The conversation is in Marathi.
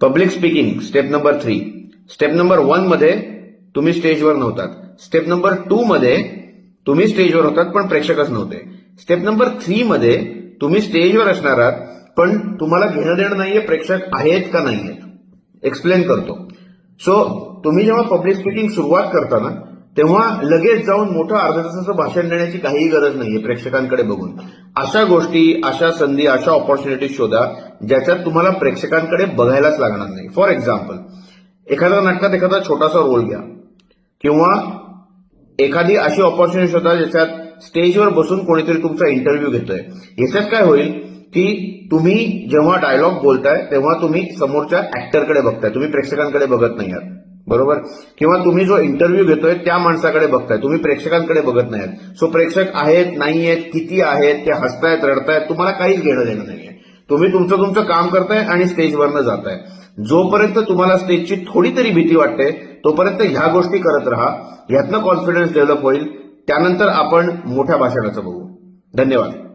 Public speaking step number three step number वनमध्ये तुम्ही स्टेजवर नव्हतात. स्टेप नंबर टू मध्ये तुम्ही स्टेजवर होतात पण प्रेक्षकच नव्हते. स्टेप नंबर थ्री मध्ये तुम्ही स्टेजवर असणार आहात पण तुम्हाला घेणं देणं नाहीये प्रेक्षक आहेत का नाही आहेत एक्सप्लेन करतो. सो तुम्ही जेव्हा पब्लिक स्पीकिंग सुरुवात करता ना तेव्हा लगेच जाऊन मोठं अर्ध्या तासाचं भाषण देण्याची काहीही गरज नाहीये प्रेक्षकांकडे बघून. अशा गोष्टी अशा संधी अशा ऑपॉर्च्युनिटी शोधा ज्याच्यात तुम्हाला प्रेक्षकांकडे बघायलाच लागणार नाही. फॉर एक्झाम्पल एखाद्या नाटकात एखादा छोटासा रोल घ्या. किंवा एखादी अशी ऑपॉर्च्युनिटी शोधा ज्याच्यात स्टेजवर बसून कोणीतरी तुमचा इंटरव्ह्यू घेतोय. याच्यात काय होईल की तुम्ही जेव्हा डायलॉग बोलताय तेव्हा तुम्ही समोरच्या ऍक्टरकडे बघताय. तुम्ही प्रेक्षकांकडे बघत नाही आहात. बरोबर? किंवा तुम्ही जो इंटरव्ह्यू घेतोय त्या माणसाकडे बघताय. तुम्ही प्रेक्षकांकडे बघत नाही आहात. सो प्रेक्षक आहेत नाही आहेत किती आहेत ते हसतायत रडतायत तुम्हाला काहीच घेणं देणं नाहीये. तुम्ही तुमचं तुमचं काम करताय आणि स्टेजवरनं जाताय. जोपर्यंत तुम्हाला स्टेजची थोडी तरी भीती वाटते तोपर्यंत ह्या गोष्टी करत राहा. यातनं कॉन्फिडन्स डेव्हलप होईल. त्यानंतर आपण मोठ्या भाषणाचं बघू. धन्यवाद.